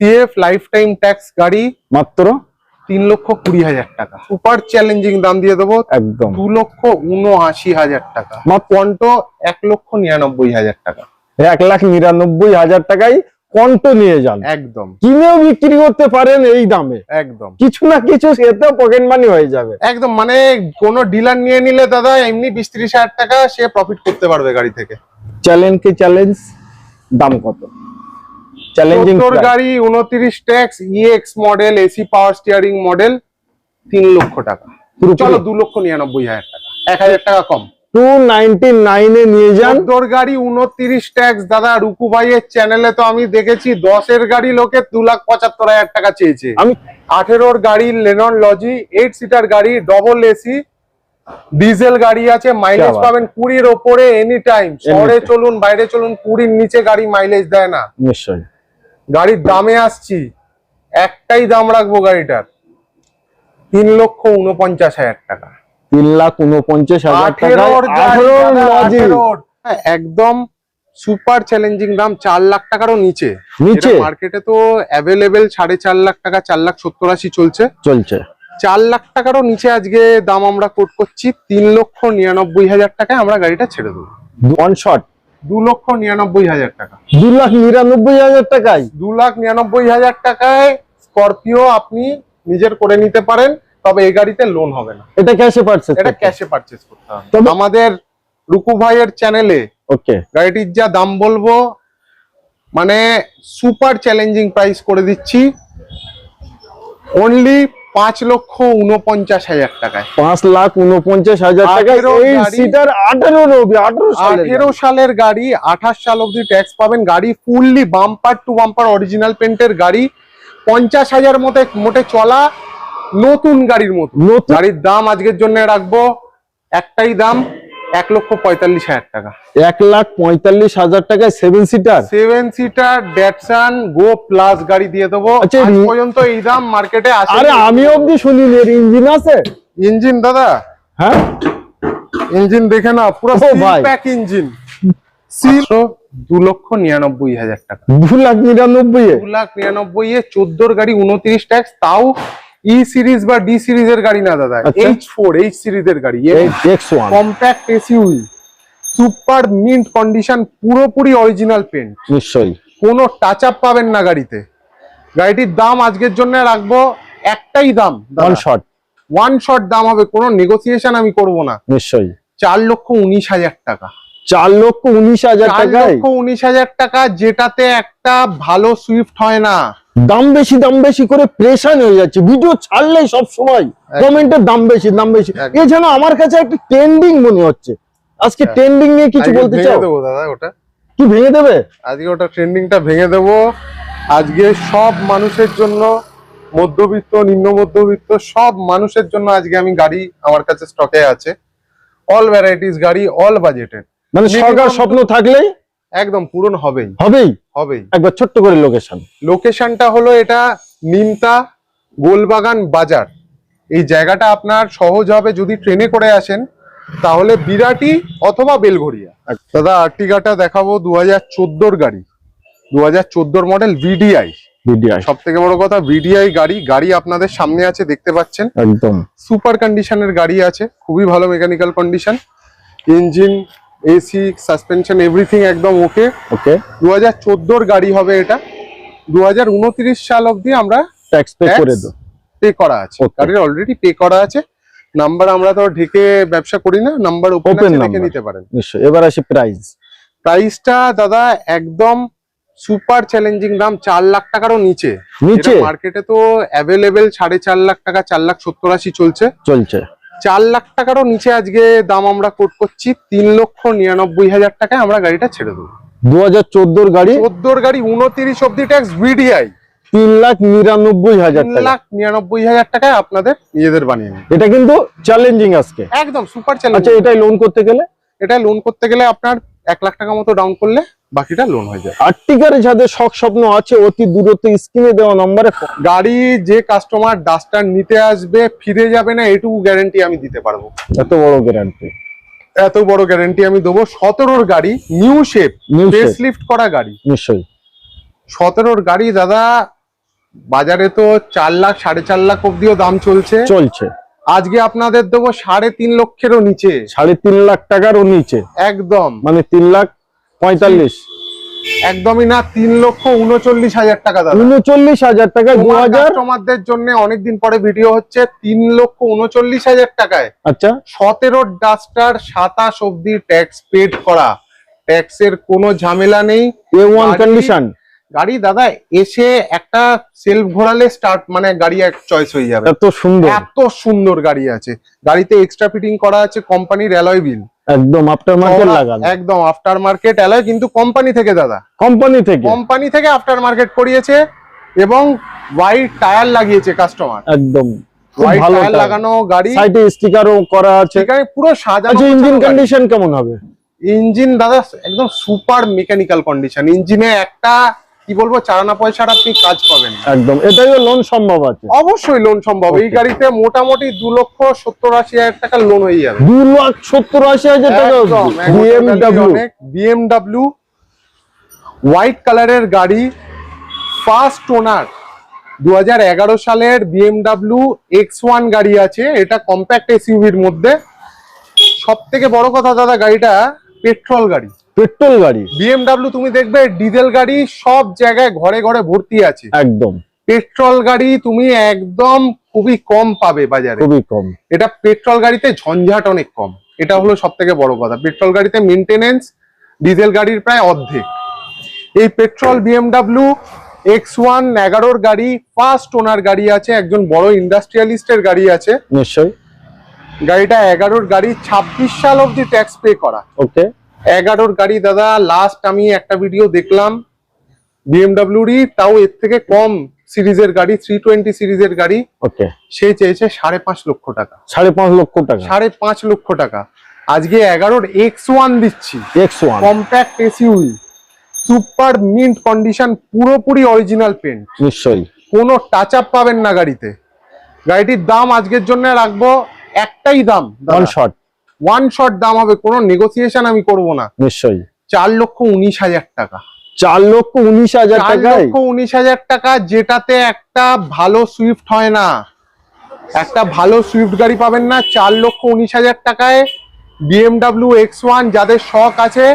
CF life time tax গাড়ি মাত্র তিন লক্ষ কুড়ি হাজার টাকা। সুপার চ্যালেঞ্জিং দাম দিয়ে দেবো। একদম। দু লক্ষ উনআশি হাজার টাকা। কন্টো এক লক্ষ নিরানব্বই হাজার টাকা। এক লাখ নিরানব্বই হাজার টাকায় কন্ট নিয়ে যান। একদম। কিনেও বিক্রি করতে পারেন এই দামে। একদম। কিছু না কিছু সেতেও পকেট মানি হয়ে যাবে। একদম মানে কোনো ডিলার নিয়ে নিলে দাদা এমনি বিশ ত্রিশ হাজার টাকা সে প্রফিট করতে পারবে গাড়ি থেকে। চ্যালেঞ্জ কি চ্যালেঞ্জ দাম কত? চ্যালেঞ্জিং গাড়ি উনত্রিশ tax EX model AC power steering model তিন লক্ষ টাকা। চলো দু লক্ষ নিরানব্বই হাজার টাকা। এক হাজার টাকা কম। টু নাইনটি নাইনে নিয়ে যান। চোদ্দোর গাড়ি উনত্রিশ ট্যাক্স দাদা রুকু ভাইয়ের চ্যানেলে তো আমি দেখেছি দশের গাড়ি লোকে দু লাখ পঁচাত্তর হাজার টাকা চেয়েছে। আমি আঠেরোর গাড়ি লেনন লজি এইট সিটার গাড়ি ডবল এসি ডিজেল গাড়ি আছে মাইলেজ। পাবেন কুড়ির ওপরে এনি টাইম শহরে চলুন বাইরে চলুন কুড়ির নিচে গাড়ি মাইলেজ দেয় না। নিশ্চয়ই। গাড়ির দামে আসছি একটাই দাম রাখব গাড়িটার। তিন লক্ষ উনপঞ্চাশ হাজার টাকা। তিন লাখ উনপঞ্চাশ হাজার টাকা। হ্যাঁ, একদম সুপার চ্যালেঞ্জিং দাম চার লাখ টাকারও নিচে। নিচে? মার্কেটে তো অ্যাভেলেবেল সাড়ে চার লাখ টাকা চার লাখ সত্তর আশি চলছে। চলছে। চার লাখ টাকারও নিচে আজকে দাম আমরা কোট করছি তিন লক্ষ নিরানব্বই হাজার টাকায় আমরা গাড়িটা ছেড়ে দেবো। ওয়ান শট দু লক্ষ নিরানব্বই হাজার টাকা। দু লাখ নিরানব্বই হাজার টাকায়? দু লাখ নিরানব্বই হাজার টাকায় স্করপিও আপনি নিজের করে নিতে পারেন তবে এই গাড়িতে লোন হবে না। এটা ক্যাশে এটা ক্যাশে করতে হবে। আমাদের রুকু ভাইয়ের চ্যানেলে ওকে। গাড়িটির যা দাম বলব মানে সুপার চ্যালেঞ্জিং প্রাইস করে দিচ্ছি। অনলি পাঁচ লক্ষ উনপঞ্চাশ হাজার টাকায়। পাঁচ লাখ উনপঞ্চাশ হাজার টাকায়। সিটার আঠেরো সালের গাড়ি। আঠাশ সাল অব্দি ট্যাক্স পাবেন। গাড়ি fully bumper to bumper original পেন্টের গাড়ি। পঞ্চাশ হাজার মতে মোটে চলা নতুন গাড়ির মতো। গাড়ির দাম আজকের জন্য রাখব একটাই দাম এক লক্ষ পঁয়তাল্লিশ হাজার টাকা। এক লাখ পঁয়তাল্লিশ হাজার টাকায় seven seater seven seater Datsun go plus গাড়ি দিয়ে দেবো। আচ্ছা, আজ পর্যন্ত এই দাম মার্কেটে আসে আরে আমি অবধি শুনিনি এর ইঞ্জিন আছে? ইঞ্জিন দাদা? হ্যাঁ? ইঞ্জিন দেখে না পুরো। প্যাক ইঞ্জিন দু লক্ষ নিরানব্বই হাজার টাকা। দু লাখ নিরানব্বই দু লাখ নিরানব্বই এ চোদ্দোর গাড়ি উনত্রিশ ট্যাক্স তাও ই সিরিজ বা ডি সিরিজের গাড়ি না দাদা। এইচ ফোর এইচ সিরিজের গাড়ি। Compact SUV super mint condition পুরোপুরি অরিজিনাল পেন্ট নিশ্চয়ই। কোনো টাচ আপ পাবেন না গাড়িতে। গাড়িটির দাম আজকের জন্য রাখব একটাই দাম ওয়ান শট ওয়ান শট দাম হবে কোনো নেগোসিয়েশন আমি করব না। নিশ্চয়ই। চার লক্ষ উনিশ হাজার টাকা। চার লক্ষ উনিশ হাজার চার লক্ষ উনিশ হাজার টাকা যেটাতে একটা ভালো সুইফট হয় না। দাম বেশি দাম বেশি করে প্রেশান হয়ে যাচ্ছে। ভিডিও ছাড়লেই সব সময় কমেন্টের দাম বেশি দাম বেশি। একদম। এ যেন আমার কাছে একটা ট্রেন্ডিং মনে হচ্ছে। আজকে হ্যাঁ। ট্রেন্ডিং নিয়ে কিছু বলতে ভেঙে চাও? দেবো দাদা ওটা। কি ভেঙে দেবে? আজকে ওটা ট্রেন্ডিংটা ভেঙে দেবো। আজকে সব মানুষের জন্য মধ্যবিত্ত নিম্ন মধ্যবিত্ত সব মানুষের জন্য আজকে আমি গাড়ি আমার কাছে স্টকে আছে। অল ভ্যারাইটিস গাড়ি অল বাজেটের মানে সরকার স্বপ্ন থাকলেই একদম পূরণ হবেই। হবেই? হবেই। একবার ছোট্ট করে লোকেশন লোকেশনটা হলো এটা নিমতা গোলবাগান বাজার। এই জায়গাটা আপনার সহজ হবে যদি ট্রেনে করে আসেন তাহলে বিরাটি অথবা বেলঘড়িয়া। দাদা আর্টিগাটা দেখাবো দু হাজার চোদ্দোর গাড়ি। দু হাজার চোদ্দোর মডেল ভিডিআই। ভিডিও সব থেকে বড় কথা ভিডিআই গাড়ি। গাড়ি আপনাদের সামনে আছে দেখতে পাচ্ছেন। একদম। সুপার কন্ডিশনের গাড়ি আছে খুবই ভালো mechanical condition. Engine AC suspension everything একদম ওকে ওকে দু হাজার চোদ্দোর গাড়ি হবে এটা। দু হাজার উনত্রিশ সাল অবধি আমরা ট্যাক্স পে করে দাও পে করা আছে. গাড়ির অলরেডি পে করা আছে। নাম্বার আমরা তো ঢেকে ব্যবসা করি না নাম্বার ওপেন number। নিতে পারেন। নিশ্চয়ই। এবার আসি প্রাইস প্রাইসটা দাদা একদম সুপার চ্যালেঞ্জিং দাম চার লাখ টাকারও নিচে। নিচে? মার্কেটে তো অ্যাভেলেবেল সাড়ে চার লাখ টাকা চার লাখ সত্তর আশি চলছে। চলছে। চার লাখ টাকারও নিচে আজকে দাম আমরা কোট করছি তিন লক্ষ নিরানব্বই হাজার টাকায় আমরা গাড়িটা ছেড়ে দেবো। দু হাজার চোদ্দোর গাড়ি? চোদ্দোর গাড়ি উনত্রিশ অব্দি ট্যাক্স বিডিআই তিন লাখ নিরানব্বই হাজার তিন লাখ নিরানব্বই হাজার টাকায় আপনাদের নিজেদের বানিয়ে এটা কিন্তু চ্যালেঞ্জিং আজকে। একদম সুপার আচ্ছা চ্যালেঞ্জ এটাই লোন করতে গেলে? এটা লোন করতে গেলে আপনার এক লাখ টাকা মতো ডাউন করলে বাকিটা লোন হয়ে যায় আর্টিকার যাদের শখ স্বপ্ন আছে অতি দূরত্ব স্ক্রিনে দেওয়া নম্বরে গাড়ি যে কাস্টমার ডাস্টার নিতে আসবে ফিরে যাবে না এটুকু গ্যারেন্টি আমি দিতে পারব। এত বড় গ্যারান্টি এত বড় গ্যারেন্টি আমি দেবো। সতেরোর গাড়ি নিউ শেপ। লিফট করা গাড়ি। নিশ্চয়ই। সতেরোর গাড়ি দাদা বাজারে তো চার লাখ সাড়ে চার লাখ অব্দিও দাম চলছে। চলছে। আজকে আপনাদের দেবো সাড়ে তিন লক্ষেরও নিচে। সাড়ে তিন লাখ টাকারও নিচে। একদম। মানে তিন লাখ পঁয়তাল্লিশ। একদমই না তিন লক্ষ উনচল্লিশ হাজার টাকা দাদা। উনচল্লিশ হাজার টাকায় দু হাজার? কাস্টমারদের জন্য অনেকদিন পরে ভিডিও হচ্ছে তিন লক্ষ উনচল্লিশ হাজার টাকায়। আচ্ছা। সতেরো ডাস্টার সাতাশ অব্দি ট্যাক্স পেড করা। ট্যাক্সের কোনো ঝামেলা নেই। এ ওয়ান কন্ডিশন গাড়ি দাদা এসে একটা সেলফ ঘোরালে স্টার্ট মানে গাড়ি এক চয়েস হয়ে যাবে। এত সুন্দর। এত সুন্দর গাড়ি আছে। গাড়িতে এক্সট্রা ফিটিং করা আছে কোম্পানির অ্যালয় বিল একদম আফটার মার্কেট লাগানো একদম আফটার মার্কেট অ্যালয় কিন্তু কোম্পানি থেকে দাদা। কোম্পানি থেকে? কোম্পানি থেকে আফটার মার্কেট করিয়েছে এবং হোয়াইট টায়ার লাগিয়েছে কাস্টমার একদম। হোয়াইট ভালো টায়ার লাগানো গাড়ি। সাইডে স্টিকারও করা আছে। সেখানে পুরো সাজানো আচ্ছা ইঞ্জিন কন্ডিশন কেমন হবে? ইঞ্জিন দাদা একদম সুপার মেকানিক্যাল কন্ডিশন ইঞ্জিনে একটা কি বলব চারানা পয়সার আপনি কাজ পাবেন একদম এটাই লোন সম্ভব আছে। অবশ্যই লোন সম্ভব। এই গাড়িতে মোটামুটি দু লক্ষ সত্তর আশি হাজার টাকা লোন হয়ে যাবে। দু লাখ সত্তর আশি হাজার টাকা বিএমডাব্লিউ হোয়াইট কালারের গাড়ি ফার্স্ট ওনার দু হাজার এগারো সালের বিএমডাব্লিউ এক্স ওয়ান গাড়ি আছে এটা কম্প্যাক্ট এসইউভির মধ্যে। সব থেকে বড় কথা দাদা গাড়িটা পেট্রোল গাড়ি। পেট্রোল গাড়ি। বিএমডাব্লিউ তুমি দেখবে ডিজেল গাড়ি সব জায়গায় ঘরে ঘরে ভর্তি আছে। একদম। পেট্রোল গাড়ি তুমি একদম খুবই কম পাবে বাজারে। খুবই কম। এটা পেট্রোল গাড়িতে ঝঞ্ঝাট অনেক কম। এটা হলো সব থেকে বড় কথা। পেট্রোল গাড়িতে মেনটেনেন্স ডিজেল গাড়ির প্রায় অর্ধেক। এই পেট্রোল বিএমডাব্লিউ এক্স ওয়ান এগারোর গাড়ি ফার্স্ট ওনার গাড়ি আছে একজন বড় ইন্ডাস্ট্রিয়ালিস্টের গাড়ি আছে। নিশ্চয়ই। গাড়িটা এগারোর গাড়ি ছাব্বিশ সাল অব্দি ট্যাক্স পে করা। ওকে এগারোর গাড়ি দাদা। লাস্ট আমি একটা ভিডিও দেখলাম বিএমডাব্লিউরই তাও এর থেকে কম সিরিজের গাড়ি থ্রি টোয়েন্টি সিরিজের গাড়ি। ওকে। সে চেয়েছে সাড়ে পাঁচ লক্ষ টাকা। সাড়ে পাঁচ লক্ষ টাকা। সাড়ে পাঁচ লক্ষ টাকা। আজকে এগারোর এক্স ওয়ান দিচ্ছি। X one compact SUV super mint condition পুরোপুরি অরিজিনাল পেন্ট নিশ্চয়ই। কোনো টাচ আপ পাবেন না গাড়িতে। গাড়িটির দাম আজকের জন্য রাখব একটাই দাম ওয়ান শট ওয়ান শট দাম হবে কোনো নেগোসিয়েশন আমি করব না। নিশ্চয়ই। চার লক্ষ উনিশ হাজার টাকা। চার লক্ষ উনিশ হাজার চার লক্ষ উনিশ হাজার টাকা যেটাতে একটা ভালো সুইফট হয় না। একটা ভালো সুইফট গাড়ি পাবেন না চার লক্ষ উনিশ হাজার টাকায়। বিএমডাব্লিউ এক্স ওয়ান যাদের শখ আছে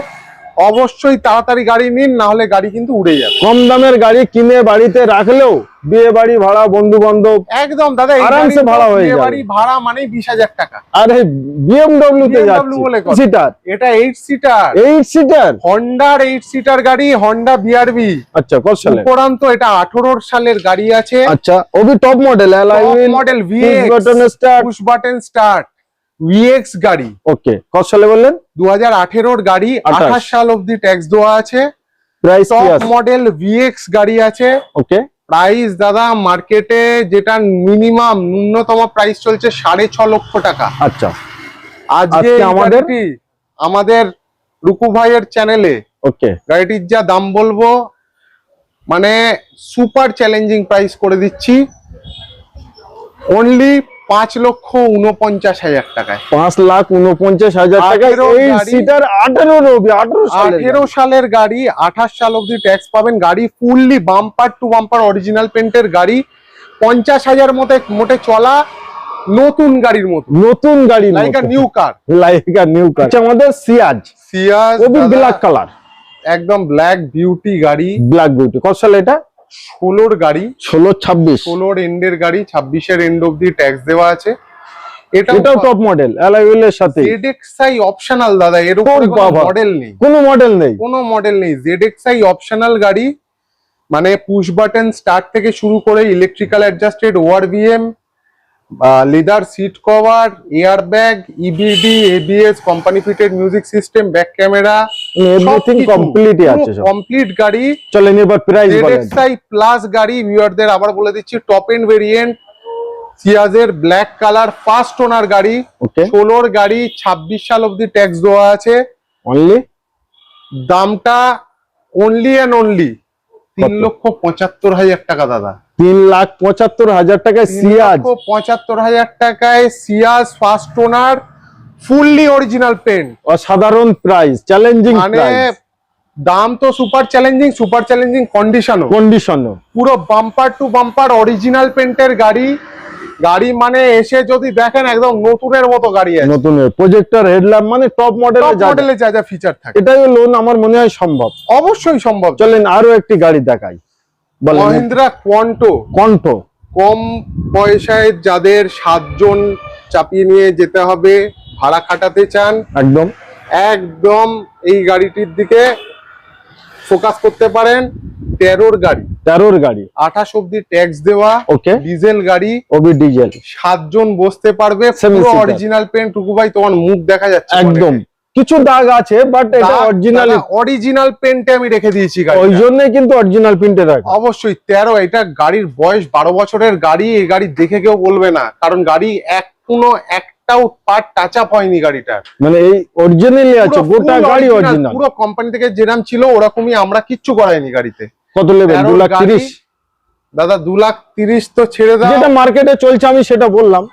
অবশ্যই তাড়াতাড়ি গাড়ি নিন না হলে গাড়ি কিন্তু উড়ে যাবে। কম দামের গাড়ি কিনে বাড়িতে রাখলেও বিয়ে বাড়ি ভাড়া বন্ধু বান্ধব একদম দাদা আরামসে ভাড়া হয়ে বিয়ে যাবে। বাড়ি ভাড়া মানে বিশ হাজার টাকা। আরে বিএমডব্লিউ তে BMW বলে যাচ্ছে সিটার এটা এইট সিটার এইট সিটার হন্ডার এইট সিটার গাড়ি হন্ডা বিআরবি আচ্ছা কত সালে? উপরান্ত এটা আঠারোর সালের গাড়ি আছে। আচ্ছা Obi top model LI model button start push button start VX গাড়ি। ওকে কত সালে বললেন? দু হাজার আঠেরোর গাড়ি আঠাশ। সাল অব্দি ট্যাক্স দেওয়া আছে। টপ মডেল ভিএক্স গাড়ি আছে। ওকে। প্রাইস দাদা মার্কেটে যেটা মিনিমাম ন্যূনতম প্রাইস চলছে সাড়ে ছ লক্ষ টাকা। আচ্ছা। আজকে আমাদের? আমাদের রুকু ভাইয়ের চ্যানেলে ওকে। গাড়িটির যা দাম বলব মানে সুপার চ্যালেঞ্জিং প্রাইস করে দিচ্ছি। অনলি পাঁচ লক্ষ উনপঞ্চাশ হাজার টাকায়। পাঁচ লাখ উনপঞ্চাশ হাজার টাকা আঠেরো এই গাড়ি। সিটার আঠারো সালের গাড়ি। আঠাশ সাল অব্দি ট্যাক্স পাবেন। গাড়ি fully bumper to bumper original পেন্টের গাড়ি। পঞ্চাশ হাজার মতে মোটে চলা নতুন গাড়ির মতো। নতুন গাড়ি like new car Laika new car আচ্ছা আমাদের সিয়াজ সিয়াজ ব্ল্যাক কালার একদম ব্ল্যাক বিউটি গাড়ি। ব্ল্যাক বিউটি কত সালে এটা? ষোলোর গাড়ি ষোলো ছাব্বিশ। ষোলোর এন্ডের গাড়ি ছাব্বিশের এন্ড অব্দি ট্যাক্স দেওয়া আছে। এটা এটাও টপ মডেল অ্যালাইউল এর সাথে। জেডএক্সআই অপশনাল দাদা এর উপরে ওর কোনো মডেল নেই। কোনো মডেল নেই। কোনো মডেল নেই। অপশনাল গাড়ি মানে পুশ বাটন স্টার্ট থেকে শুরু করে electrical adjusted ORVM leather seat cover air bag EBD ABS company fitted music system back camera everything কমপ্লিটই আছে কমপ্লিট গাড়ি। চলেন এবার প্রাইস বলেন জেডএক্সআই প্লাস গাড়ি ভিউয়ারদের আবার বলে দিচ্ছি টপ এন্ড ভেরিয়েন্ট সিয়াজের ব্ল্যাক কালার ফার্স্ট ওনার গাড়ি। ওকে ষোলোর গাড়ি ছাব্বিশ সাল অব্দি ট্যাক্স দেওয়া আছে। অনলি দামটা অনলি অ্যান্ড অনলি তিন? লক্ষ পঁচাত্তর হাজার টাকা দাদা। তিন লাখ পঁচাত্তর হাজার টাকায় সিয়াজ পঁচাত্তর হাজার টাকায় Ciaz first owner fully original paint অসাধারণ প্রাইস চ্যালেঞ্জিং মানে দাম তো সুপার চ্যালেঞ্জিং সুপার চ্যালেঞ্জিং কন্ডিশনও কন্ডিশনও পুরো বাম্পার টু বাম্পার অরিজিনাল পেন্টের গাড়ি। গাড়ি মানে এসে যদি দেখেন একদম নতুনের মতো গাড়ি আছে। নতুন প্রজেক্টর হেডল্যাম্প মানে টপ মডেলে টপ যা মডেলে যা। যা ফিচার থাকে। এটাই লোন আমার মনে হয় সম্ভব। অবশ্যই সম্ভব। চলেন আরও একটি গাড়ি দেখাই। বলেন মহিন্দ্রা কোয়ান্টো। কণ্ঠ কম পয়সায় যাদের সাতজন চাপিয়ে নিয়ে যেতে হবে ভাড়া খাটাতে চান একদম। একদম এই গাড়িটির দিকে ফোকাস করতে পারেন তেরোর গাড়ি। তেরোর গাড়ি। আঠাশ অব্দি ট্যাক্স দেওয়া ওকে। ডিজেল গাড়ি ওবি ডিজেল সাতজন বসতে পারবে। অরিজিনাল পেন টুকু ভাই তোমার মুখ দেখা যাচ্ছে। একদম। কিছু দাগ আছে বাট এটা অরিজিনাল অরিজিনাল পেনটা আমি রেখে দিয়েছি গাড়ি ওই জন্যই কিন্তু অরিজিনাল পেন্টে রাখা অবশ্যই তেরো এটা গাড়ির বয়স বারো বছরের গাড়ি এই গাড়ি দেখে কেউ বলবে না কারণ গাড়ি এক কোনো একটাও পার্ট টাচ আপ হয়নি গাড়িটার। মানে এই অরিজিনালি আছে গোটা গাড়ি অরিজিনাল পুরো কোম্পানি থেকে যেরাম ছিল ওরকমই আমরা কিচ্ছু করাইনি গাড়িতে। কত নেবেন? দু লাখ গাড়ি, তিরিশ? দাদা দু লাখ তিরিশ তো ছেড়ে দাও। যেটা মার্কেটে চলছে আমি সেটা বললাম।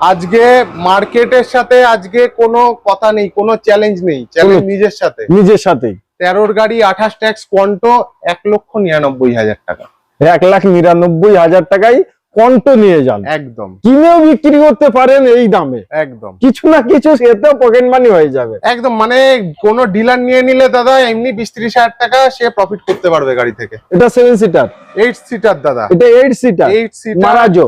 আজকে মার্কেটের সাথে আজকে কোনো কথা নেই কোনো চ্যালেঞ্জ নেই চ্যালেঞ্জ নিজের সাথে। নিজের সাথেই। তেরোর গাড়ি আঠাশ ট্যাক্স কোয়ান্টো এক লক্ষ নিরানব্বই হাজার টাকা। এক লাখ নিরানব্বই হাজার টাকায় কণ্ঠ নিয়ে যান। একদম। কিনেও বিক্রি করতে পারেন এই দামে। একদম। কিছু না কিছু সেতেও পকেট মানি হয়ে যাবে। একদম মানে কোনো ডিলার নিয়ে নিলে দাদা এমনি বিশ ত্রিশ হাজার টাকা সে প্রফিট করতে পারবে গাড়ি থেকে। এটা সেভেন সিটার এইট সিটার দাদা। এটা eight seater eight seater Marazzo.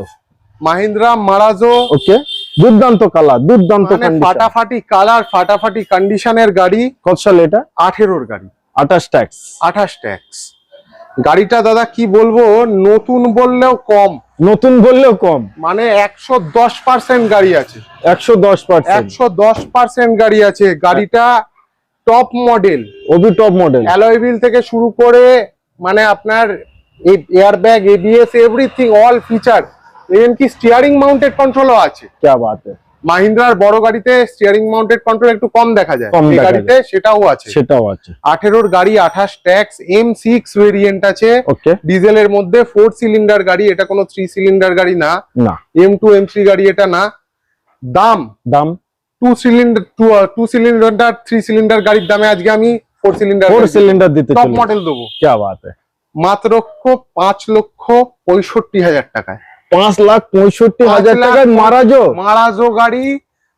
Mahindra Marazzo. Okay দুর্দান্ত কালার দুর্দান্ত মানে ফাটাফাটি কালার ফাটাফাটি কন্ডিশনের গাড়ি। কত সাল এটা? আঠেরোর গাড়ি। আঠাশ ট্যাক্স আঠাশ ট্যাক্স গাড়িটা দাদা কি বলব নতুন বললেও কম। নতুন বললেও কম। মানে একশো দশ পার্সেন্ট গাড়ি আছে। একশো দশ পার্সেন্ট একশো দশ পার্সেন্ট গাড়ি আছে। গাড়িটা টপ মডেল ওবি টপ মডেল অ্যালয় হুইল থেকে শুরু করে মানে আপনার air bag ABS everything all feature even কি স্টিয়ারিং মাউন্টেড কন্ট্রোলও আছে क्या बात है মাহিন্দ্রার বড় গাড়িতে স্টিয়ারিং মাউন্টেড কন্ট্রোল একটু কম দেখা যায় কম এই দেখা গাড়িতে সেটাও আছে সেটাও আছে আঠেরোর গাড়ি আঠাশ ট্যাক্স এম সিক্স ভেরিয়েন্ট আছে ওকে ডিজেলের মধ্যে ফোর সিলিন্ডার গাড়ি এটা কোনো থ্রি সিলিন্ডার গাড়ি না না এম টু এম থ্রি গাড়ি এটা না দাম দাম two cylinder two cylinder three cylinder গাড়ির দামে আজকে আমি ফোর সিলিন্ডার ফোর সিলিন্ডার দিতে টপ চলে মডেল দেবো क्या बात है মাত্র পাঁচ লক্ষ পঁয়ষট্টি হাজার টাকায় পাঁচ লাখ পঁয়ষট্টি হাজার টাকায় মারাজো। মারাজো গাড়ি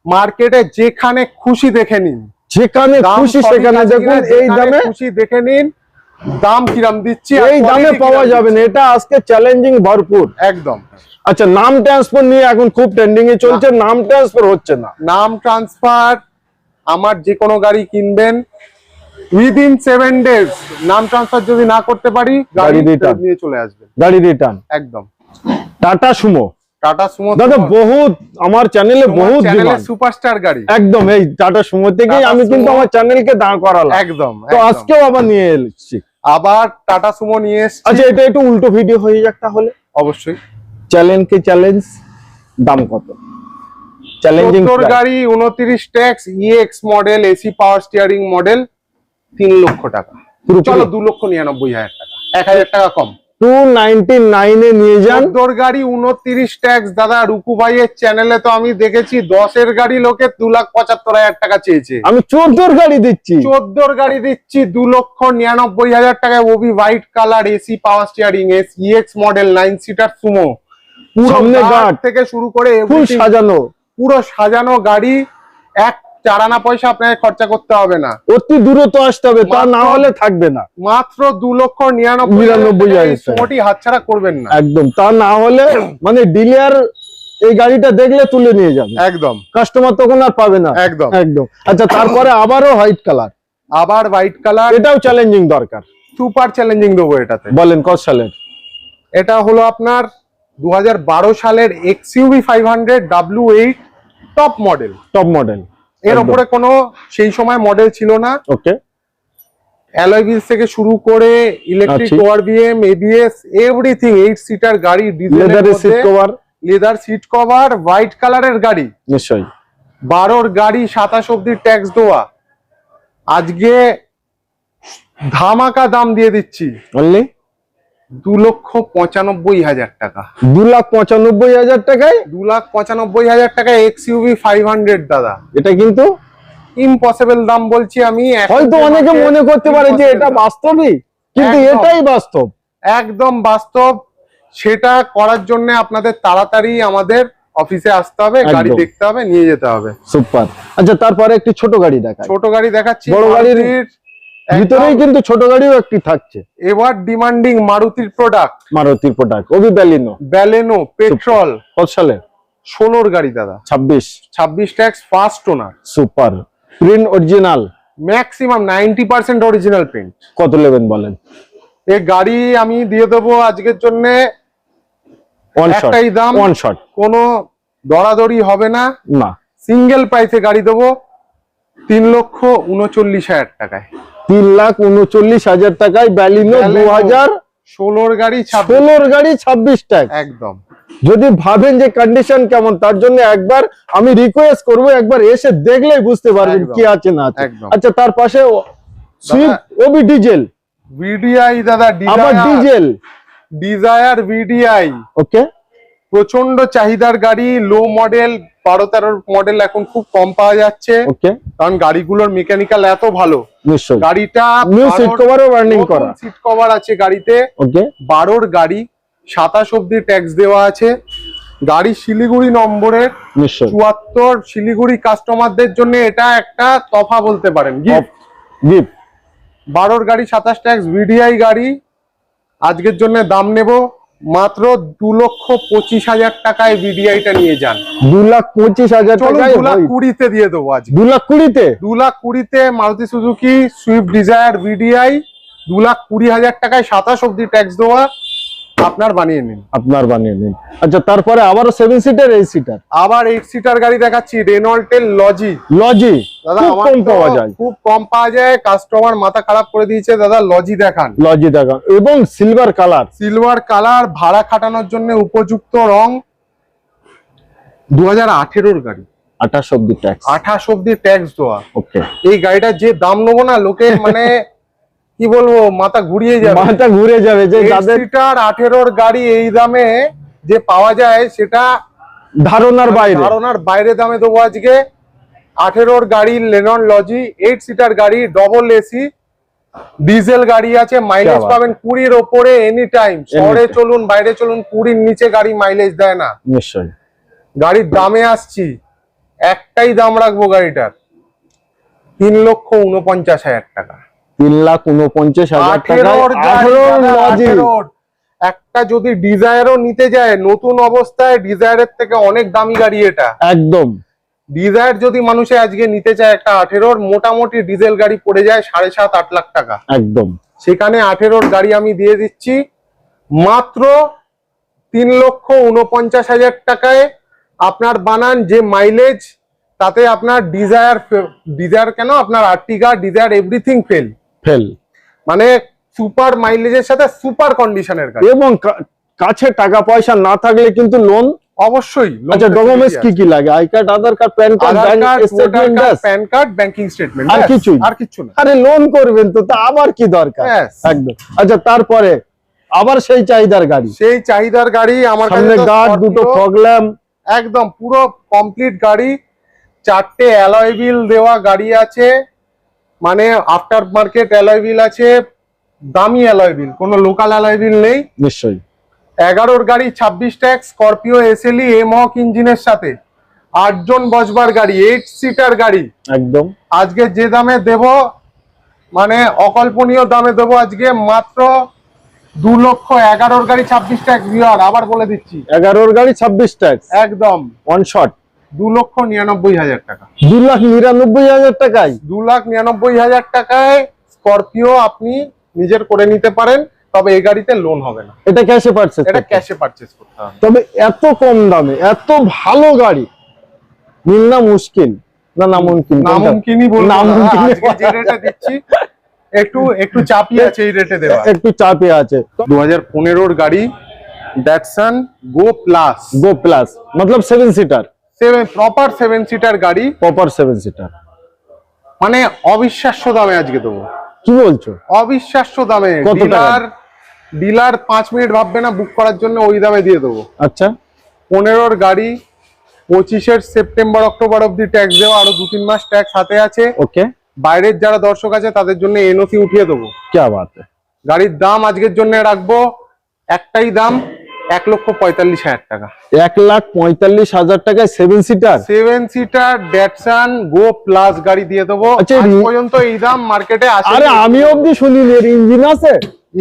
মার্কেটে যেখানে খুশি দেখে নিন। যেখানে খুশি সেখানে দেখুন এই দামে খুশি দেখে নিন দাম কিরাম দিচ্ছি এই দামে পাওয়া যাবে না এটা আজকে চ্যালেঞ্জিং ভরপুর। একদম। আচ্ছা নাম ট্রান্সফার নিয়ে এখন খুব ট্রেন্ডিং এ চলছে নাম ট্রান্সফার হচ্ছে না। নাম ট্রান্সফার আমার যে কোনো গাড়ি কিনবেন উইদিন সেভেন ডেজ নাম ট্রান্সফার যদি না করতে পারি গাড়ি রিটার্ন নিয়ে চলে আসবেন। গাড়ি রিটার্ন একদম। Tata Sumo. টাটা সুমো দাদা বহুত আমার চ্যানেলে বহুত সুপারস্টার গাড়ি। একদম এই টাটা সুমো থেকেই আমি কিন্তু আমার চ্যানেলকে দাঁড় করালাম। একদম তো আজকেও আবার নিয়ে এসেছি। আবার টাটা সুমো নিয়ে এসছি। আচ্ছা এটা একটু উল্টো ভিডিও হয়ে যাক তাহলে। অবশ্যই। চ্যালেঞ্জ কে চ্যালেঞ্জ দাম কত? চ্যালেঞ্জিং গাড়ি উনত্রিশ tax EX model AC power steering model তিন লক্ষ টাকা। চলো দু লক্ষ নিরানব্বই হাজার টাকা। এক হাজার টাকা কম। টু নাইনটি নিয়ে যান। চোদ্দোর গাড়ি উনত্রিশ ট্যাক্স দাদা রুকু ভাইয়ের চ্যানেলে তো আমি দেখেছি দশের গাড়ি লোকে দু লাখ পঁচাত্তর হাজার টাকা চেয়েছে। আমি চোদ্দোর গাড়ি দিচ্ছি। চোদ্দোর গাড়ি দিচ্ছি দু লক্ষ নিরানব্বই হাজার টাকায় Obi white colour AC power steering S EX model nine seater Sumo সামনে থেকে শুরু করে ফুল সাজানো। পুরো সাজানো গাড়ি এক চারানা পয়সা আপনাকে খরচা করতে হবে না। অতি দূরত্ব আসতে হবে তা না হলে থাকবে না। মাত্র দু লক্ষ নিরানব্বই নিরানব্বই হাতছাড়া করবেন না। একদম তা না হলে মানে ডিলার এই গাড়িটা দেখলে তুলে নিয়ে যাবে। একদম। কাস্টমার তখন আর পাবে না। একদম। একদম। আচ্ছা তারপরে আবারও হোয়াইট কালার। আবার হোয়াইট কালার। এটাও চ্যালেঞ্জিং দরকার। সুপার চ্যালেঞ্জিং দেবো এটাতে। বলেন কত সালের? এটা হলো আপনার দু হাজার বারো সালের XUV five hundred W eight top model top model এর। ওপরে কোনো সেই সময় মডেল ছিল না। ওকে। অ্যালয় হুইলস থেকে শুরু করে ইলেকট্রিক আচ্ছা। ORVM ABS everything eight seater গাড়ি লেদারের seat cover leather seat cover white কালারের গাড়ি। নিশ্চয়ই। বারোর গাড়ি সাতাশ অব্দি ট্যাক্স দেওয়া। আজকে ধামাকা দাম দিয়ে দিচ্ছি। অনলি দু লক্ষ পঁচানব্বই হাজার টাকা। দু লাখ পঁচানব্বই হাজার টাকায়? দু লাখ পঁচানব্বই হাজার টাকা এক্স ইউভি ফাইভ হান্ড্রেড দাদা। এটা কিন্তু? ইম্পসিবল দাম বলছি আমি হয়তো অনেকে মনে করতে পারে যে এটা। বাস্তবই কিন্তু এটাই বাস্তব। একদম বাস্তব। সেটা করার জন্য আপনাদের তাড়াতাড়ি আমাদের অফিসে আসতে হবে গাড়ি দেখতে হবে নিয়ে যেতে হবে। সুপার। আচ্ছা তারপরে একটি ছোট গাড়ি দেখায় ছোট গাড়ি দেখাচ্ছি বড় গাড়ির ভিতরেই কিন্তু ছোট গাড়িও একটি থাকছে। এবার ডিমান্ডিং মারুতির প্রোডাক্ট মারুতির প্রোডাক্ট ওবি ব্যালিনো ব্যালেনো পেট্রোল কত সালে ষোলোর গাড়ি দাদা। ছাব্বিশ। ছাব্বিশ tax first owner super print original maximum ninety percent original print কত নেবেন বলেন? এই গাড়ি আমি দিয়ে দেবো আজকের জন্য ওয়ান শট একটাই দাম। ওয়ান শট কোনো দরাদরি হবে না। না। সিঙ্গেল প্রাইসে গাড়ি দেবো। তিন লক্ষ উনচল্লিশ হাজার টাকায়। তিন লাখ উনচল্লিশ হাজার টাকায় ব্যালিনো দু হাজার ষোলোর গাড়ি ষোলোর গাড়ি ছাব্বিশ টাকা একদম। যদি ভাবেন যে কন্ডিশন কেমন তার জন্য একবার আমি রিকোয়েস্ট করব একবার এসে দেখলেই বুঝতে পারবেন কি আছে না আছে। আচ্ছা তার পাশে ওবি ডিজেল। ভিডিআই দাদা আবার ডিজেল। ডিজায়ার ভিডিআই ওকে প্রচণ্ড চাহিদার গাড়ি লো মডেল বারো তেরোর মডেল এখন খুব কম পাওয়া যাচ্ছে। কারণ গাড়িগুলোর মেকানিক্যাল এত ভালো। গাড়িটা সিট কভারও বার্নিং করা। সিট কভার আছে গাড়িতে। বারোর গাড়ি সাতাশ অব্দি ট্যাক্স দেওয়া আছে। গাড়ি শিলিগুড়ি নম্বরের। চুয়াত্তর শিলিগুড়ি কাস্টমারদের জন্য এটা একটা তফা বলতে পারেন। বারোর গাড়ি সাতাশ ট্যাক্স ভিডিআই গাড়ি। আজকের জন্য দাম নেব। মাত্র দু লক্ষ পঁচিশ হাজার টাকায় বিডিআইটা নিয়ে যান দু লাখ পঁচিশ হাজার টাকায় দু লাখ। কুড়িতে দিয়ে দেবো আজ দু লাখ কুড়িতে দু লাখ কুড়িতে Maruti Suzuki Swift Dzire VDI দু লাখ কুড়ি হাজার টাকায় সাতাশ অব্দি ট্যাক্স দেওয়া আপনার বানিয়ে নিন। আপনার বানিয়ে নিন। আচ্ছা তারপরে আবারও সেভেন সিটার এইট সিটার আবার এইট সিটার গাড়ি দেখাচ্ছি রেনল্টের লজি লজি দাদা খুব আমার কম পাওয়া যায়। খুব কম পাওয়া যায় কাস্টমার মাথা খারাপ করে দিয়েছে দাদা লজি দেখান। লজি দেখা এবং সিলভার কালার সিলভার কালার ভাড়া খাটানোর জন্য উপযুক্ত রং দু হাজার আঠেরোর গাড়ি। আঠাশ অব্দি ট্যাক্স আঠাশ অব্দি ট্যাক্স দেওয়া। ওকে এই গাড়িটার যে দাম নেব না লোকে মানে কি বলব মাথা ঘুরিয়ে যাবে। মাথা ঘুরে যাবে যে সিটার আঠেরোর গাড়ি এই দামে যে পাওয়া যায় সেটা ধারণার বাইরে। ধারণার বাইরে দামে দেবো আজকে। আঠেরোর গাড়ি লেনন লজি এইট সিটার গাড়ি ডবল এসি ডিজেল গাড়ি আছে মাইলেজ পাবেন কুড়ির ওপরে এনি টাইম শহরে চলুন বাইরে চলুন কুড়ির নিচে গাড়ি মাইলেজ দেয় না। নিশ্চয়ই। গাড়ির দামে আসছি একটাই দাম রাখব গাড়িটার তিন লক্ষ উনপঞ্চাশ হাজার টাকা। তিন লাখ উনপঞ্চাশ হাজার টাকা। একটা যদি ডিজায়ারও নিতে যায় নতুন অবস্থায় ডিজায়ারের থেকে অনেক দামি গাড়ি এটা। একদম। ডিজায়ার যদি মানুষে আজকে নিতে চায় একটা আঠেরোর মোটামুটি ডিজেল গাড়ি পড়ে যায় সাড়ে সাত আট লাখ টাকা। একদম। সেখানে আঠেরোর গাড়ি আমি দিয়ে দিচ্ছি। মাত্র তিন লক্ষ উনপঞ্চাশ হাজার টাকায় আপনার বানান যে মাইলেজ তাতে আপনার ডিজায়ার ডিজায়ার কেন? আপনার Ertiga Dzire everything fail fail. মানে সুপার মাইলেজের সাথে সুপার কন্ডিশনের গাড়ি। এবং কাছে টাকা পয়সা না থাকলে কিন্তু লোন অবশ্যই আচ্ছা ডকুমেন্টস কি কি লাগে? I card Aadhaar card PAN card bank statement PAN card banking statement আর কিছু আর কিছু না। আরে লোন করবেন তো তা আবার কি দরকার. একদম। আচ্ছা তারপরে আবার সেই চাহিদার গাড়ি। সেই চাহিদার গাড়ি আমার কাছে সামনে গার্ড দুটো ল্যাম্প একদম পুরো কমপ্লিট গাড়ি। চারটে অ্যালয় হুইল দেওয়া গাড়ি আছে। মানে আফটার মার্কেট অ্যালয় হুইল আছে দামি অ্যালয় হুইল কোনো লোকাল অ্যালয় হুইল নেই। নিশ্চয়ই। এগারোর গাড়ি ছাব্বিশ tax Scorpio SLE M hawk ইঞ্জিনের সাথে। আটজন বসবার গাড়ি এইট সিটার গাড়ি। একদম। আজকে যে দামে দেব মানে অকল্পনীয় দামে দেবো আজকে মাত্র দু লক্ষ এগারোর গাড়ি ছাব্বিশ ট্যাক্স বিহার আবার বলে দিচ্ছি। এগারোর গাড়ি ছাব্বিশ ট্যাক্স। একদম। ওয়ান শট দু লক্ষ নিরানব্বই হাজার টাকা। দু লাখ নিরানব্বই হাজার টাকায়? দু লাখ নিরানব্বই হাজার টাকায় স্করপিও আপনি নিজের করে নিতে পারেন তবে এই গাড়িতে লোন হবে না। এটা ক্যাশে পারছে এটা ক্যাশে পারচেস করতে হবে। তবে এত কম দামে এত ভালো গাড়ি মিলনা মুশকিল না নামুমকিন? কোনটা? নামুমকিনই বলব না, নামুমকিনই আজকে যে রেটে দিচ্ছি একটু একটু চাপিয়ে আছে এই রেটে দেওয়া। একটু আছে। দু হাজার পনেরোর গাড়ি Datsun go plus go plus মতলব seven seater seven proper seven seater গাড়ি। প্রপার সেভেন সিটার মানে অবিশ্বাস্য দামে আজকে দেবো। কি বলছো? অবিশ্বাস্য দামে। ডিলার ডিলার পাঁচ মিনিট ভাববে না বুক করার জন্য ওই দামে দিয়ে দেবো। আচ্ছা। পনেরোর গাড়ি পঁচিশের সেপ্টেম্বর অক্টোবর অব্দি ট্যাক্স দেওয়া আরও দু তিন মাস ট্যাক্স হাতে আছে। ওকে। বাইরের যারা দর্শক আছে তাদের জন্য এনওসি উঠিয়ে দেবো। কে বাত। গাড়ির দাম আজকের জন্য রাখব একটাই দাম এক লক্ষ পঁয়তাল্লিশ হাজার টাকা। এক লাখ পঁয়তাল্লিশ হাজার টাকায় seven seater seven seater Datsun go plus গাড়ি দিয়ে দেবো। আচ্ছা, পর্যন্ত এই দাম মার্কেটে আসে আরে আমি অব্দি শুনিনি এর ইঞ্জিন আছে?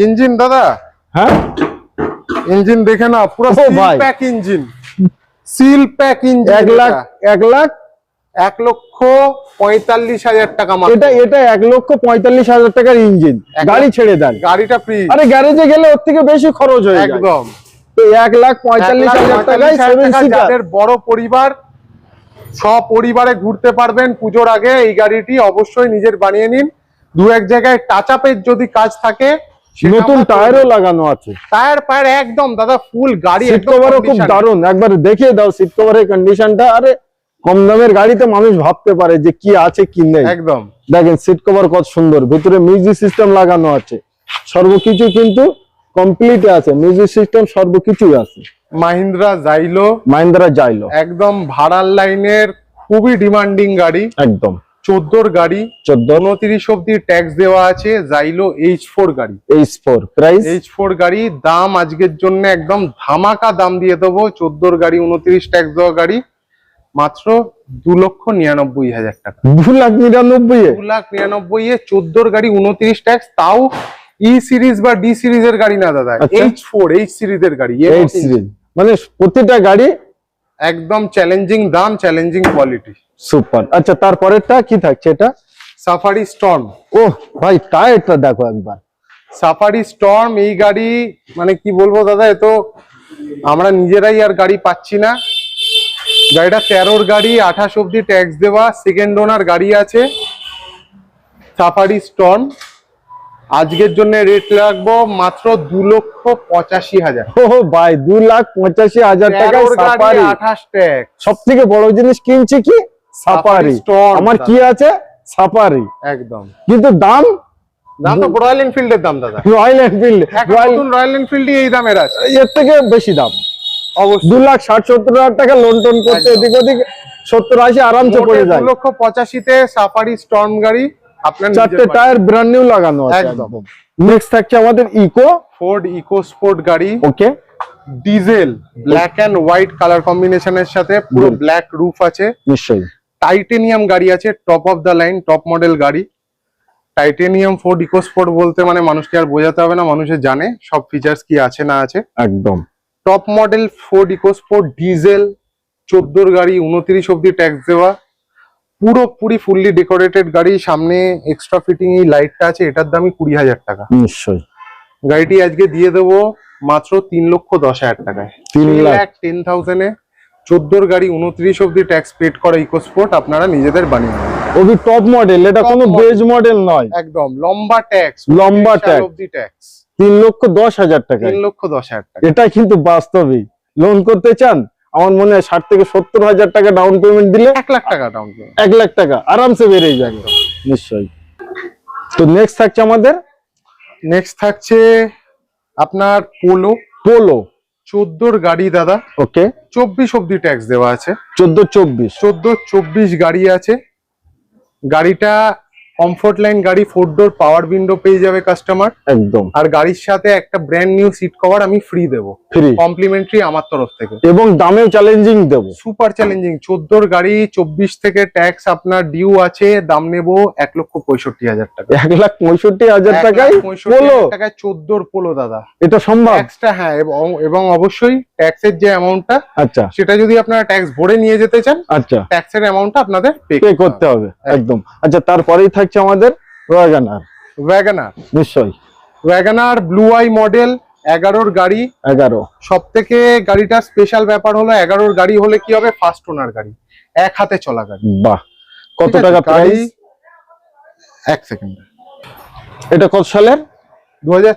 ইঞ্জিন দাদা? হ্যাঁ? ইঞ্জিন দেখে না পুরো pack engine seal pack engine এক লাখ এক লাখ? এক লক্ষ পঁয়তাল্লিশ হাজার টাকা এটা এটা এক লক্ষ পঁয়তাল্লিশ হাজার টাকার ইঞ্জিন গাড়ি ছেড়ে দেন। গাড়িটা ফ্রি আরে গ্যারেজে গেলে ওর থেকে বেশি খরচ হয়ে যায়। একদম। এক লাখ পঁয়তাল্লিশ এক লাখ হাজার টাকায় পঁয়তাল্লিশ হাজার সেভেন টাকা সিটার বড় পরিবার সপরিবারে ঘুরতে পারবেন পুজোর আগে এই গাড়িটি অবশ্যই নিজের বানিয়ে নিন। দু এক জায়গায় টাচ আপের যদি কাজ থাকে নতুন টায়ারও লাগানো আছে। টায়ার ফায়ার একদম দাদা ফুল গাড়ি সিট কভারও খুব। দারুণ। একবার দেখিয়ে দাও সিট কভারের কন্ডিশনটা আরে কম দামের গাড়িতে মানুষ ভাবতে পারে যে কি আছে কি নেই। একদম। দেখেন সিট কভার কত সুন্দর। ভিতরে মিউজিক সিস্টেম লাগানো আছে। সর্বকিছু কিন্তু কমপ্লিট আছে মিউজিক সিস্টেম সর্বকিছুই আছে। মাহিন্দ্রা জাইলো মাহিন্দ্রা যাইলো একদম ভাড়ার লাইনের খুবই ডিমান্ডিং গাড়ি। একদম। চোদ্দোর গাড়ি। চোদ্দ উনত্রিশ অব্দি ট্যাক্স দেওয়া আছে জাইলো এইচ ফোর গাড়ি। H four price H four গাড়ি দাম আজকের জন্য একদম ধামাকা দাম দিয়ে দেবো। চোদ্দোর গাড়ি উনত্রিশ ট্যাক্স দেওয়া গাড়ি। মাত্র দু লক্ষ নিরানব্বই হাজার টাকা। দু লাখ নিরানব্বই দু লাখ নিরানব্বই এ চোদ্দোর গাড়ি উনত্রিশ ট্যাক্স তাও ই সিরিজ বা ডি সিরিজের গাড়ি না দাদা। এইচ ফোর এইচ সিরিজের গাড়ি এইট সিরিজ মানে প্রতিটা গাড়ি একদম চ্যালেঞ্জিং দাম চ্যালেঞ্জিং কোয়ালিটি সুপার আচ্ছা তারপরেরটা কি থাকছে এটা? সাফারি স্টর্ম ও ভাই টায়ারটা দেখো একবার। সাফারি স্টর্ম এই গাড়ি মানে কি বলব দাদা এ তো আমরা নিজেরাই আর গাড়ি পাচ্ছি না। গাড়িটা তেরোর গাড়ি আঠাশ অব্দি ট্যাক্স দেওয়া সেকেন্ড ওনার গাড়ি আছে। সাফারি স্টর্ম আজকের জন্য রেট রাখব মাত্র দু লক্ষ পঁচাশি হাজার। ও ভাই দু লাখ পঁচাশি হাজার টাকা সাফারি আঠাশ ট্যাক্স সব থেকে বড় জিনিস কিনছি কি? সাফারি Storm, আমার কি আছে? সাফারি একদম। কিন্তু দাম দাম তো রয়্যাল এনফিল্ডের দাম দাদা। রয়্যাল এনফিল্ড রয়্যাল এনফিল্ডই এই দামের আছে। এর থেকে বেশি দাম। অবশ্যই। দু লাখ ষাট সত্তর হাজার টাকা লোন টোন করতে। এদিক ওদিক সত্তর আশি আরামসে পড়ে দু লক্ষ পঁচাশিতে সাফারি স্টর্ম গাড়ি চারটে টায়ার ব্র্যান্ড নিউ লাগানো আছে একদম। নেক্সট থাকছে আমাদের ইকো ফোর্ড ইকো স্পোর্ট গাড়ি। Okay diesel black and white colour কম্বিনেশনের সাথে পুরো ব্ল্যাক রুফ আছে। নিশ্চয়ই। টাইটেনিয়াম গাড়ি আছে top of the line top model গাড়ি। টাইটেনিয়াম ফোর্ড ইকো স্পোর্ট বলতে মানে মানুষকে আর বোঝাতে হবে না মানুষে জানে সব ফিচার্স কি আছে না আছে। একদম। Top model Ford Eco Sport diesel চোদ্দোর গাড়ি উনত্রিশ অব্দি ট্যাক্স দেওয়া। পুরোপুরি ফুললি ডেকোরেটেড গাড়ি সামনে এক্সট্রা ফিটিং এই লাইটটা আছে এটার দামই কুড়ি হাজার টাকা। নিশ্চয়ই। গাড়িটি আজকে দিয়ে দেবো মাত্র তিন লক্ষ দশ হাজার টাকায়। তিন লাখ। টেন থাউজেন্ডে চোদ্দোর গাড়ি উনত্রিশ অব্দি ট্যাক্স পেড করা ইকোস্পোর্ট আপনারা নিজেদের বানিয়ে। ওবি টপ মডেল এটা কোনো। বেজ মডেল নয়। একদম লম্বা ট্যাক্স লম্বা tax। অব্দি ট্যাক্স তিন লক্ষ দশ হাজার টাকা তিন লক্ষ দশ হাজার টাকা। এটা কিন্তু বাস্তবিক। লোন করতে চান? আমার মনে হয় ষাট থেকে সত্তর হাজার টাকা ডাউন পেমেন্ট দিলে এক লাখ টাকা ডাউন পেমেন্ট এক লাখ টাকা আরামসে বেড়ে যাবে। নিশ্চয়ই। তো নেক্সট থাকছে আমাদের? নেক্সট থাকছে আপনার পোলো পোলো চোদ্দোর গাড়ি দাদা। ওকে চব্বিশ অব্দি ট্যাক্স দেওয়া আছে। চোদ্দ চব্বিশ। চোদ্দ চব্বিশ গাড়ি আছে। গাড়িটা কমফোর্ট লাইন গাড়ি ফোর ডোর পাওয়ার উইন্ডো পেয়ে যাবে কাস্টমার একদম। আর গাড়ির সাথে একটা ব্র্যান্ড নিউ সিট কভার আমি ফ্রি দেবো। ফ্রি কমপ্লিমেন্টারি আমার তরফ থেকে। এবং দামেও চ্যালেঞ্জিং দেবো। সুপার চ্যালেঞ্জিং চোদ্দোর গাড়ি চব্বিশ থেকে ট্যাক্স আপনার ডিউ আছে দাম নেব এক লক্ষ পঁয়ষট্টি হাজার টাকা। এক লাখ পঁয়ষট্টি হাজার টাকায় পঁয়ষট্টি টাকায় চোদ্দোর পোলো দাদা। এটা সম্ভব? ট্যাক্সটা হ্যাঁ এবং অবশ্যই ট্যাক্সের যে অ্যামাউন্টটা আচ্ছা। সেটা যদি আপনারা ট্যাক্স ভরে নিয়ে যেতে চান আচ্ছা। ট্যাক্সের অ্যামাউন্টটা আপনাদের পে করতে হবে। একদম। আচ্ছা তারপরেই থাকছে আমাদের ওয়াগানার ওয়াগানার নিশ্চয়ই। ওয়াগানার ব্লু আই মডেল এগারোর গাড়ি। এগারো। সব থেকে গাড়িটার স্পেশাল ব্যাপার হলো এগারোর গাড়ি হলে কি হবে? ফার্স্ট ওনার গাড়ি এক হাতে চলা গাড়ি। বাহ। কত টাকা প্রাইস এক সেকেন্ড। এটা কত সালের? দু হাজার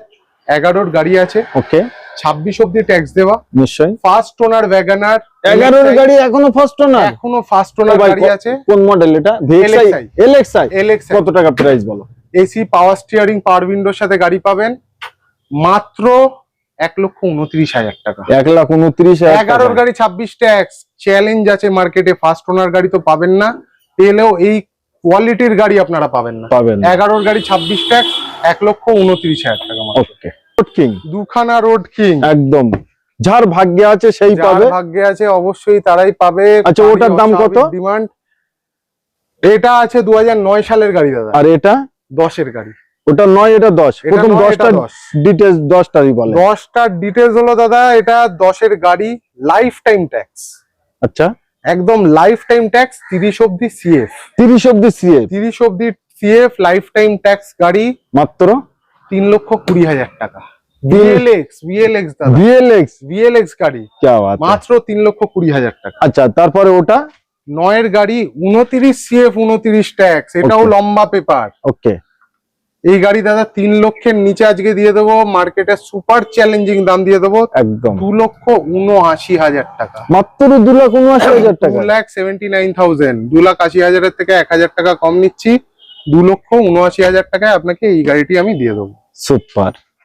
এগারোর গাড়ি আছে। ওকে ছাব্বিশ অব্দি ট্যাক্স দেওয়া। নিশ্চয়ই। ফার্স্ট ওনার ওয়াগানার এগারোর গাড়ি এখনও ফার্স্ট না এখনও ফার্স্ট ওনার গাড়ি আছে। কোন মডেল এটা? LXi এলএক্সআই কত টাকা প্রাইস বলো? এসি পাওয়ার স্টিয়ারিং পাওয়ার উইন্ডোর সাথে গাড়ি পাবেন। মাত্র এক লক্ষ উনত্রিশ হাজার টাকা। এক লাখ উনত্রিশ এগারোর গাড়ি ছাব্বিশ ট্যাক্স চ্যালেঞ্জ আছে মার্কেটে ফার্স্ট ওনার গাড়ি তো পাবেন না। পেলেও এই কোয়ালিটির গাড়ি আপনারা পাবেন না। পাবেন এগারোর গাড়ি ছাব্বিশ ট্যাক্স এক লক্ষ উনত্রিশ হাজার টাকা। ওকে কিং দুখানা রোড কিং একদম। যার ভাগ্যে আছে সেই পাবে। ভাগ্যে আছে অবশ্যই তারাই পাবে। আচ্ছা, ওটার দাম কত? ডিমান্ড এটা আছে দু সালের গাড়ি দাদা। আর এটা? দশের গাড়ি। ওটা নয় এটা দশ। প্রথম দশটা ডিটেলস দশটারই বলে। দশটার ডিটেলস হলো দাদা এটা দশের গাড়ি লাইফ টাইম ট্যাক্স আচ্ছা। একদম লাইফ টাইম ট্যাক্স তিরিশ অব্দি সিএফ তিরিশ অব্দি সিএফ তিরিশ অব্দি সিএফ লাইফ টাইম ট্যাক্স গাড়ি। মাত্র? তিন লক্ষ কুড়ি হাজার টাকা। বিএলএক্স বিএলএক্স দাদা। বিএলএক্স বিএলএক্স গাড়ি। কে বাত है। মাত্র তিন লক্ষ কুড়ি হাজার টাকা। আচ্ছা তারপরে ওটা? নয়ের গাড়ি উনতিরিশ সিএফ উনতিরিশ ট্যাক্স এটাও লম্বা পেপার। ওকে এই গাড়ি দাদা তিন লক্ষের নিচে আজকে দিয়ে দেবো মার্কেটে সুপার চ্যালেঞ্জিং দাম দিয়ে দেবো। একদম। দু লক্ষ উনআশি হাজার টাকা। মাত্র দু লাখ উনআশি হাজার টাকা। লাখ সেভেন্টি নাইন থাউজেন্ড দু লাখ আশি হাজারের থেকে এক হাজার টাকা কম নিচ্ছি। দু লক্ষ উনআশি হাজার টাকায় আপনাকে এই গাড়িটি আমি দিয়ে দেবো। সুপার